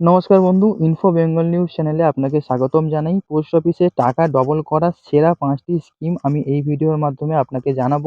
নমস্কার বন্ধু info Bengal news চ্যানেলে আপনাকে স্বাগতম জানাই। পোস্ট অফিসে টাকা ডবল করার সেরা পাঁচটি স্কিম আমি এই ভিডিওর মাধ্যমে আপনাকে জানাব।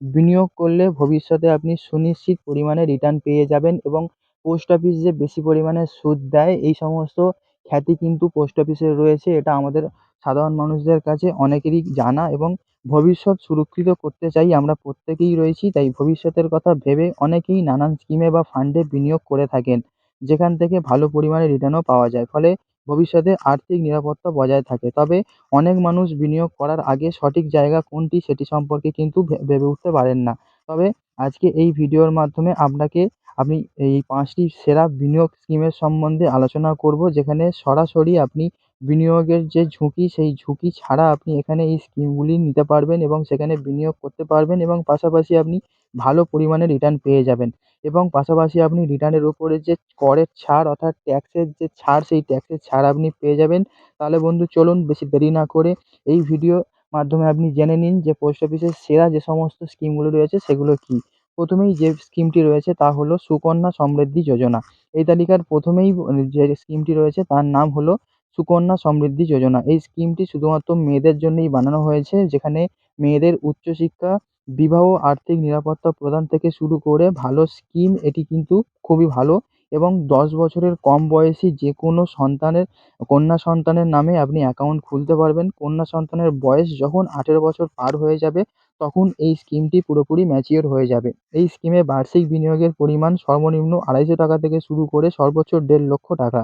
বিনিয়োগ করলে ভবিষ্যতে আপনি সুনিশ্চিত পরিমাণে রিটার্ন পেয়ে যাবেন এবং পোস্ট অফিস যে বেশি পরিমাণে সুদ দেয়, এই সমস্ত খ্যাতি কিন্তু পোস্ট অফিসের রয়েছে। এটা আমাদের সাধারণ মানুষদের কাছে অনেকেরই জানা এবং ভবিষ্যৎ সুরক্ষিত করতে চাই আমরা প্রত্যেকেই রয়েছি। তাই ভবিষ্যতের কথা ভেবে অনেকেই নানান স্কিমে বা ফান্ডে বিনিয়োগ করে থাকেন। যেখান থেকে ভালো পরিমাণে রিটার্নও পাওয়া যায়। ফলে ভবিষ্যতে আর্থিক নিরাপত্তা বজায় থাকে। তবে অনেক মানুষ বিনিয়োগ করার আগে সঠিক জায়গা কোনটি সেটি সম্পর্কে কিন্তু ভেবে উঠতে পারেন না। তবে আজকে এই ভিডিওর মাধ্যমে আপনাকে আমি এই পাঁচটি সেরা বিনিয়োগ স্কিমের সম্বন্ধে আলোচনা করব, যেখানে সরাসরি আপনি বিনিয়োগের যে ঝুঁকি, সেই ঝুঁকি ছাড়া আপনি এখানে এই স্কিমগুলি নিতে পারবেন এবং সেখানে বিনিয়োগ করতে পারবেন এবং পাশাপাশি আপনি ভালো পরিমাণে রিটার্ন পেয়ে যাবেন। এবং পাশাপাশি আপনি রিটার্নের উপরে যে করের ছাড় অর্থাৎ ট্যাক্সের যে ছাড়, সেই ট্যাক্সের ছাড় আপনি পেয়ে যাবেন। তাহলে বন্ধু চলুন বেশি দেরি না করে এই ভিডিও মাধ্যমে আপনি জেনে নিন যে পোস্ট অফিসের সেরা যে সমস্ত স্কিমগুলো রয়েছে, সেগুলো কী? প্রথমেই যে স্কিমটি রয়েছে তা হলো সুকন্যা সমৃদ্ধি যোজনা। এই তালিকার প্রথমেই যে স্কিমটি রয়েছে তার নাম হলো সুকন্যা সমৃদ্ধি যোজনা। এই স্কিমটি শুধুমাত্র মেয়েদের জন্যই বানানো হয়েছে, যেখানে মেয়েদের উচ্চশিক্ষা বিবাহ, আর্থিক নিরাপত্তা প্রদান থেকে শুরু করে ভালো স্কিম এটি কিন্তু খুবই ভালো। এবং দশ বছরের কম বয়সী যে কোনো সন্তানের, কন্যা সন্তানের নামে আপনি অ্যাকাউন্ট খুলতে পারবেন। কন্যা সন্তানের বয়স যখন আঠেরো বছর পার হয়ে যাবে, তখন এই স্কিমটি পুরোপুরি ম্যাচিওর হয়ে যাবে। এই স্কিমে বার্ষিক বিনিয়োগের পরিমাণ সর্বনিম্ন আড়াইশো টাকা থেকে শুরু করে সর্বোচ্চ দেড় লক্ষ টাকা।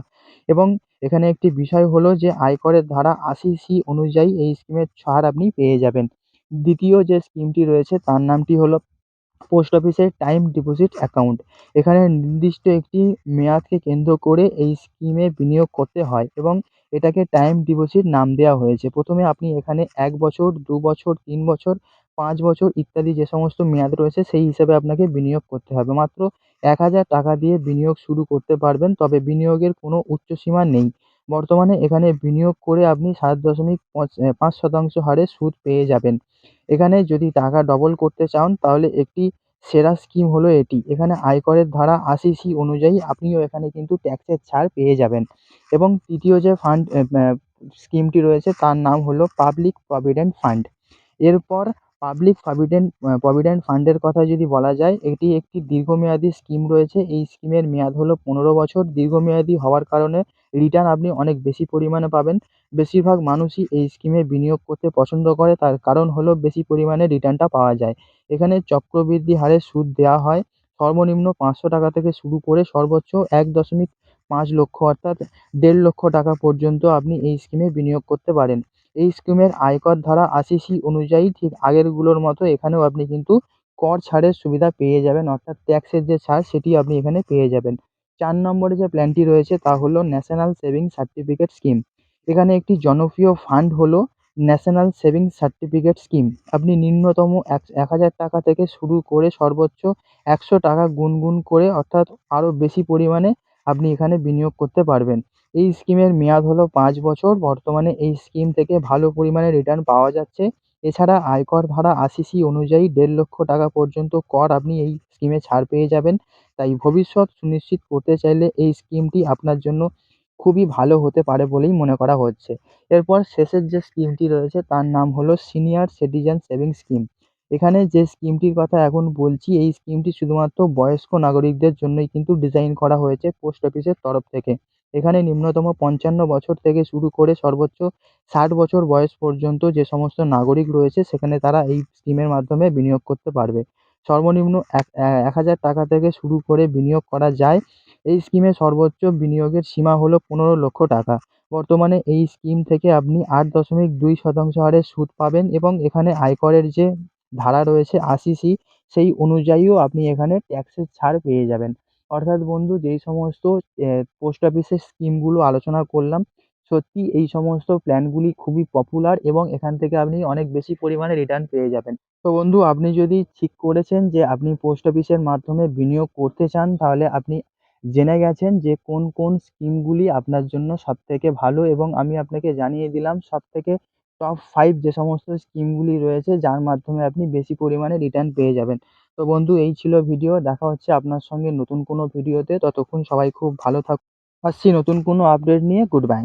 এবং এখানে একটি বিষয় হলো যে, আয়করের ধারা আশি সি অনুযায়ী এই স্কিমের ছাড় আপনি পেয়ে যাবেন। দ্বিতীয় যে স্কিমটি রয়েছে, তার নামটি হলো পোস্ট অফিসের টাইম ডিপোজিট অ্যাকাউন্ট। এখানে নির্দিষ্ট একটি মেয়াদকে কেন্দ্র করে এই স্কিমে বিনিয়োগ করতে হয় এবং এটাকে টাইম ডিপোজিট নাম দেওয়া হয়েছে। প্রথমে আপনি এখানে এক বছর, দু বছর, তিন বছর, পাঁচ বছর ইত্যাদি যে সমস্ত মেয়াদ রয়েছে সেই হিসেবে আপনাকে বিনিয়োগ করতে হবে। মাত্র এক হাজার টাকা দিয়ে বিনিয়োগ শুরু করতে পারবেন, তবে বিনিয়োগের কোনো উচ্চসীমা নেই। বর্তমানে এখানে বিনিয়োগ করে আপনি সাত দশমিক পাঁচ শতাংশ হারে সুদ পেয়ে যাবেন। এখানে যদি টাকা ডবল করতে চান, তাহলে একটি সেরা স্কিম হলো এটি। এখানে আয়করের ধারা আশি সি অনুযায়ী আপনিও এখানে কিন্তু ট্যাক্সের ছাড় পেয়ে যাবেন। এবং তৃতীয় যে ফান্ড স্কিমটি রয়েছে তার নাম হলো পাবলিক প্রভিডেন্ট ফান্ড। এরপর পাবলিক প্রভিডেন্ট প্রভিডেন্ট ফান্ডের কথা যদি বলা যায়, এটি একটি দীর্ঘমেয়াদী স্কিম রয়েছে। এই স্কিমের মেয়াদ হলো পনেরো বছর। দীর্ঘমেয়াদী হওয়ার কারণে রিটার্ন আপনি অনেক বেশি পরিমাণে পাবেন। বেশিরভাগ মানুষই এই স্কিমে বিনিয়োগ করতে পছন্দ করে। তার কারণ হলো বেশি পরিমাণে রিটার্নটা পাওয়া যায়। এখানে চক্রবৃদ্ধি হারে সুদ দেওয়া হয়। সর্বনিম্ন পাঁচশো টাকা থেকে শুরু করে সর্বোচ্চ এক দশমিক পাঁচ লক্ষ অর্থাৎ দেড় লক্ষ টাকা পর্যন্ত আপনি এই স্কিমে বিনিয়োগ করতে পারেন। এই স্কিমের আয়কর ধারা আশি সি অনুযায়ী ঠিক আগেরগুলোর মতো এখানেও আপনি কিন্তু কর ছাড়ের সুবিধা পেয়ে যাবেন, অর্থাৎ ট্যাক্সের যে ছাড় সেটি আপনি এখানে পেয়ে যাবেন। চার নম্বরে যে প্ল্যানটি রয়েছে তা হলো ন্যাশনাল সেভিংস সার্টিফিকেট স্কিম এখানে একটি জনপ্রিয় ফান্ড হলো ন্যাশনাল সেভিংস সার্টিফিকেট স্কিম আপনি ন্যূনতম এক এক হাজার টাকা থেকে শুরু করে সর্বোচ্চ একশো টাকা গুনগুন করে অর্থাৎ আরও বেশি পরিমাণে আপনি এখানে বিনিয়োগ করতে পারবেন। এই স্কিমের মেয়াদ হলো পাঁচ বছর। বর্তমানে এই স্কিম থেকে ভালো পরিমাণে রিটার্ন পাওয়া যাচ্ছে। এছাড়া আয়কর ধারা আশি সি অনুযায়ী দেড় লক্ষ টাকা পর্যন্ত কর আপনি এই স্কিমে ছাড় পেয়ে যাবেন। তাই ভবিষ্যৎ সুনিশ্চিত করতে চাইলে এই স্কিমটি আপনার জন্য খুবই ভালো হতে পারে বলেই মনে করা হচ্ছে। এরপর শেষের যে স্কিমটি রয়েছে তার নাম হলো সিনিয়র সিটিজেন সেভিংস স্কিম। এখানে যে স্কিমটির কথা এখন বলছি, এই স্কিমটি শুধুমাত্র বয়স্ক নাগরিকদের জন্যই কিন্তু ডিজাইন করা হয়েছে পোস্ট অফিসের তরফ থেকে। এখানে নিম্নতম পঞ্চান্ন বছর থেকে শুরু করে সর্বোচ্চ ষাট বছর বয়স পর্যন্ত যে সমস্ত নাগরিক রয়েছে, সেখানে তারা এই স্কিমের মাধ্যমে বিনিয়োগ করতে পারবে। সর্বনিম্ন এক এক হাজার টাকা থেকে শুরু করে বিনিয়োগ করা যায়। এই স্কিমে সর্বোচ্চ বিনিয়োগের সীমা হলো পনেরো লক্ষ টাকা। বর্তমানে এই স্কিম থেকে আপনি আট দশমিক দুই শতাংশ হারে সুদ পাবেন এবং এখানে আয়করের যে ধারা রয়েছে আশি সি, সেই অনুযায়ীও আপনি এখানে ট্যাক্সের ছাড় পেয়ে যাবেন। অর্থাৎ বন্ধু, যেই সমস্ত পোস্ট অফিসের স্কিমগুলো আলোচনা করলাম, সত্যি এই সমস্ত প্ল্যানগুলি খুবই পপুলার এবং এখান থেকে আপনি অনেক বেশি পরিমাণে রিটার্ন পেয়ে যাবেন। তো বন্ধু, আপনি যদি ঠিক করেছেন যে আপনি পোস্ট অফিসের মাধ্যমে বিনিয়োগ করতে চান, তাহলে আপনি জেনে গেছেন যে কোন কোন স্কিমগুলি আপনার জন্য সবথেকে ভালো এবং আমি আপনাকে জানিয়ে দিলাম সব থেকে টপ ফাইভ যে সমস্ত স্কিমগুলি রয়েছে যার মাধ্যমে আপনি বেশি পরিমাণে রিটার্ন পেয়ে যাবেন। তো বন্ধু, এই ছিল ভিডিও দেখা হচ্ছে আপনার সঙ্গে নতুন কোনো ভিডিওতে ততক্ষণ সবাই খুব ভালো থাকুন। আসছি নতুন কোনো আপডেট নিয়ে। Good bye